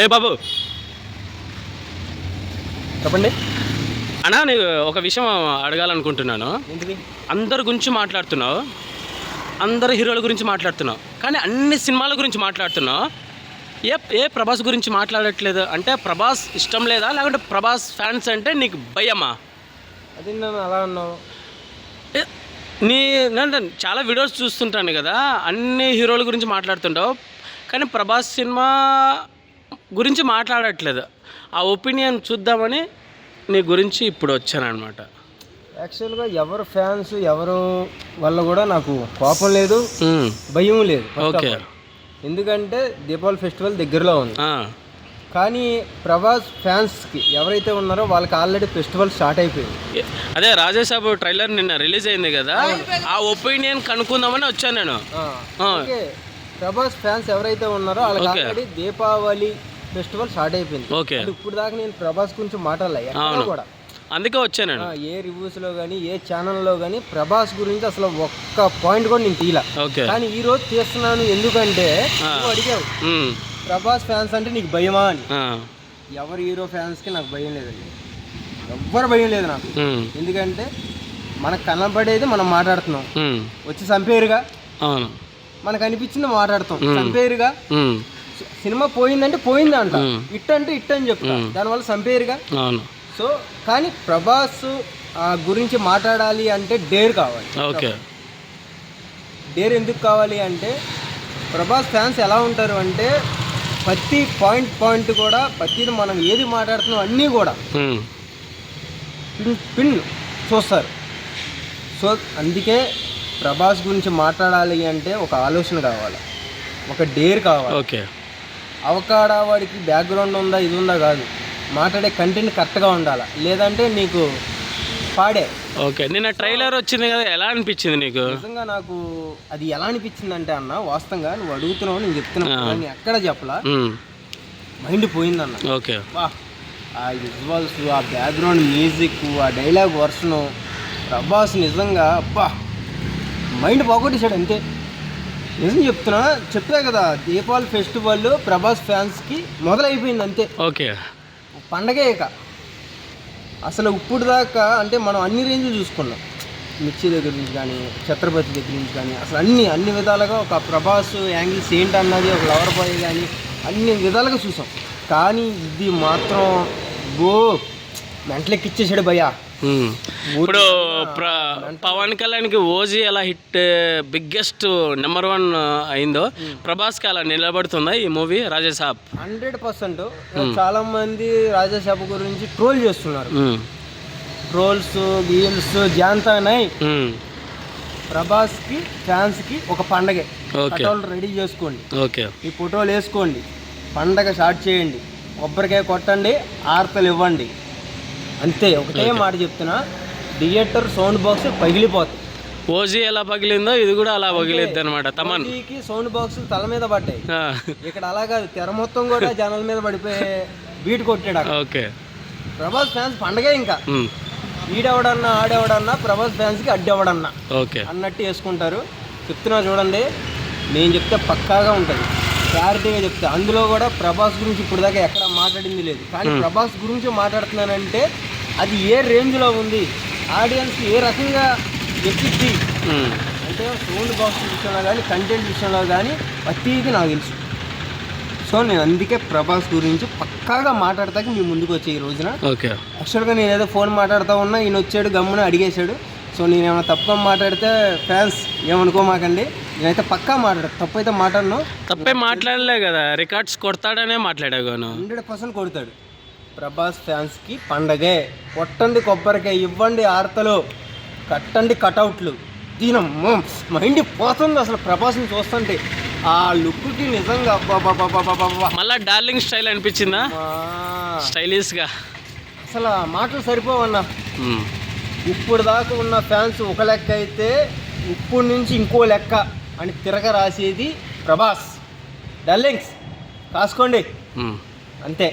ఏ బాబు. చెప్పండి. అన్నా నేను ఒక విషయం అడగాలనుకుంటున్నాను. అందరి గురించి మాట్లాడుతున్నావు. అందరు హీరోల గురించి మాట్లాడుతున్నావు. కానీ అన్ని సినిమాల గురించి మాట్లాడుతున్నావు. ఏ ఏ ప్రభాస్ గురించి మాట్లాడట్లేదు? అంటే ప్రభాస్ ఇష్టం లేదా? లేకుంటే ప్రభాస్ ఫ్యాన్స్ అంటే నీకు భయమా? అది నన్ను అలా అన్నావు ఏ, నీ నేను చాలా వీడియోస్ చూస్తుంటాను కదా. అన్ని హీరోల గురించి మాట్లాడుతుంటావు. కానీ ప్రభాస్ సినిమా గురించి మాట్లాడట్లేదు. ఆ ఒపీనియన్ చూద్దామని నీ గురించి ఇప్పుడు వచ్చానమాట యాక్చువల్గా ఎవరు ఫ్యాన్స్ ఎవరు వల్ల కూడా నాకు కోపం లేదు భయం లేదు ఓకే. ఎందుకంటే దీపావళి ఫెస్టివల్ దగ్గరలో ఉంది. కానీ ప్రభాస్ ఫ్యాన్స్కి ఎవరైతే ఉన్నారో వాళ్ళకి ఆల్రెడీ ఫెస్టివల్ స్టార్ట్ అయిపోయింది. అదే రాజేసాబు ట్రైలర్ నిన్న రిలీజ్ అయింది కదా ఆ. ఒపీనియన్ కనుక్కుందామని వచ్చాను నేను. ప్రభాస్ ఫ్యాన్స్ ఎవరైతే ఉన్నారో వాళ్ళకి. ఆల్రెడీ దీపావళి ఫెస్టివల్ స్టార్ట్ అయిపోయింది. ఓకే. ఇప్పుడు దాకా నేను ప్రభాస్ గురించి మాట్లాడలే ఎక్కడా అవును. కూడా. అందుకే వచ్చాను ఏ రివ్యూస్లో కానీ ఏ ఛానల్లో కానీ ప్రభాస్ గురించి అసలు ఒక్క పాయింట్ కూడా నేను తీయలే. కానీ ఈ రోజు తీస్తున్నాను ఎందుకంటే. నువ్వు అడిగావు. ప్రభాస్ ఫ్యాన్స్ అంటే నీకు భయమా అని. ఎవరు హీరో ఫ్యాన్స్కి నాకు భయం లేదండి. ఎవ్వరు భయం లేదు నాకు. ఎందుకంటే మనకు కనబడేది మనం మాట్లాడుతున్నాం. వచ్చి చంపేరుగా. మనకు అనిపించింది మాట్లాడుతాం. చంపేరుగా. సినిమా పోయిందంటే పోయింది అంట. ఇట్ అంటే ఇట్ అని చెప్తా దానివల్ల చంపేరుగా అవును. సో కానీ ప్రభాస్ గురించి మాట్లాడాలి అంటే డేర్ కావాలి. ఓకే. డేర్ ఎందుకు కావాలి అంటే ప్రభాస్ ఫ్యాన్స్ ఎలా ఉంటారు అంటే ప్రతి పాయింట్ పాయింట్ కూడా ప్రతిది మనం ఏది మాట్లాడుతున్నాం అన్నీ కూడా పిన్ పిన్ చూస్తారు. సో అందుకే ప్రభాస్ గురించి మాట్లాడాలి అంటే ఒక ఆలోచన కావాలి. ఒక డేర్ కావాలి. ఓకే. అవకాడ వాడికి బ్యాక్గ్రౌండ్ ఉందా ఇది ఉందా కాదు. మాట్లాడే కంటెంట్ కరెక్ట్గా ఉండాలి? లేదంటే నీకు పాడే. ఓకే నిన్న ట్రైలర్ వచ్చింది కదా ఎలా అనిపించింది నీకు? నిజంగా నాకు అది ఎలా అనిపించింది అంటే అన్న వాస్తవంగా నువ్వు అడుగుతున్నావు నేను చెప్తున్నాను. నేను ఎక్కడ చెప్పలా? మైండ్ పోయిందన్న ఓకే. వా ఆ విజువల్స్ ఆ బ్యాక్గ్రౌండ్ మ్యూజిక్ ఆ డైలాగ్ వర్షను ప్రభాస్ నిజంగా అబ్బా మైండ్ పోగొట్టేశాడు అంతే. నిజం చెప్తున్నా చెప్పే కదా దీపావళి ఫెస్టివల్ ప్రభాస్ ఫ్యాన్స్కి మొదలైపోయింది అంతే. ఓకే. పండగే ఇక. అసలు ఇప్పుడు దాకా అంటే మనం అన్ని రేంజ్లు చూసుకున్నాం. మిర్చి దగ్గర నుంచి కానీ ఛత్రపతి దగ్గర నుంచి కానీ అసలు అన్ని అన్ని విధాలుగా ఒక ప్రభాస్ యాంగిల్స్ ఏంటన్నది ఒక లవర్ బాయ్ కానీ అన్ని విధాలుగా చూసాం. కానీ ఇది మాత్రం గో మెంటలెక్కిచ్చేసాడు భయ్యా. ఇప్పుడు పవన్ కళ్యాణ్కి ఓజీ ఎలా హిట్ బిగ్గెస్ట్ నెంబర్ వన్ అయిందో ప్రభాస్కి అలా నిలబడుతుందా ఈ మూవీ రాజాసాబ్ హండ్రెడ్ పర్సెంట్. చాలా మంది రాజాసాబు గురించి ట్రోల్ చేస్తున్నారు. ట్రోల్స్ గీల్స్ జాంతానై ప్రభాస్కి ఫ్యాన్స్కి ఒక పండగే. ఫోటోలు రెడీ చేసుకోండి. ఓకే. ఈ ఫోటోలు వేసుకోండి. పండగ స్టార్ట్ చేయండి. కొబ్బరికాయ కొట్టండి ఆర్తలు ఇవ్వండి. అంతే ఒకటే మాట చెప్తున్నా. థియేటర్ సౌండ్ బాక్స్ పగిలిపోతాయి. ఓజీ ఎలా పగిలిందో ఇది కూడా అలా పగిలిద్ది అనమాట తమన్. సౌండ్ బాక్స్ తల మీద పడ్డాయి. ఇక్కడ అలా కాదు తెర మొత్తం కూడా జనాల మీద పడిపోయి బీట్ కొట్టాడు. ఓకే. ప్రభాస్ ఫ్యాన్స్ పండగే ఇంకా. ఈడెవడన్నా ఆడెవడన్నా ప్రభాస్ ఫ్యాన్స్కి అడ్డెవడన్నా ఓకే. అన్నట్టు వేసుకుంటారు. చెప్తున్నా చూడండి నేను చెప్తే పక్కాగా ఉంటుంది. క్లారిటీగా చెప్తే. అందులో కూడా ప్రభాస్ గురించి ఇప్పుడు దాకా ఎక్కడ మాట్లాడింది లేదు. కానీ ప్రభాస్ గురించి మాట్లాడుతున్నానంటే అది ఏ రేంజ్లో ఉంది? ఆడియన్స్ ఏ రకంగా ఎక్కిద్ది? అంటే సౌండ్ బాక్స్ విషయంలో కానీ కంటెంట్ విషయంలో కానీ ప్రతిదీ నాకు తెలుసు. సో నేను అందుకే ప్రభాస్ గురించి పక్కాగా మాట్లాడతాకి మీ ముందుకు వచ్చే ఈ రోజున. ఓకే. యాక్చువల్గా నేను ఏదో ఫోన్ మాట్లాడుతూ ఉన్నా ఈయన వచ్చాడు గమ్మున అడిగేశాడు. సో నేను ఏమైనా తప్పుగా మాట్లాడితే ఫ్యాన్స్ ఏమనుకోమాకండి నేనైతే పక్కా మాట్లాడు తప్పు అయితే మాట్లాడను. తప్పే మాట్లాడలే కదా. రికార్డ్స్ కొడతాడనే మాట్లాడాను హండ్రెడ్ పర్సెంట్ కొడతాడు. ప్రభాస్ ఫ్యాన్స్కి పండగే. కొట్టండి కొబ్బరికాయ ఇవ్వండి ఆర్తలు. కట్టండి కటౌట్లు. దీనమ్మో మైండ్ పోతుంది అసలు ప్రభాస్ని చూస్తుంటే. ఆ లుక్కి నిజంగా. మళ్ళా డార్లింగ్ స్టైల్ అనిపించిందా? స్టైలిష్గా. అసలు ఆ మాటలు సరిపోవన్నా. ఇప్పుడు దాకా ఉన్న ఫ్యాన్స్ ఒక లెక్క అయితే ఇప్పుడు నుంచి ఇంకో లెక్క అని తిరగ రాసేది ప్రభాస్. డల్లింగ్స్ కాసుకోండి. అంతే.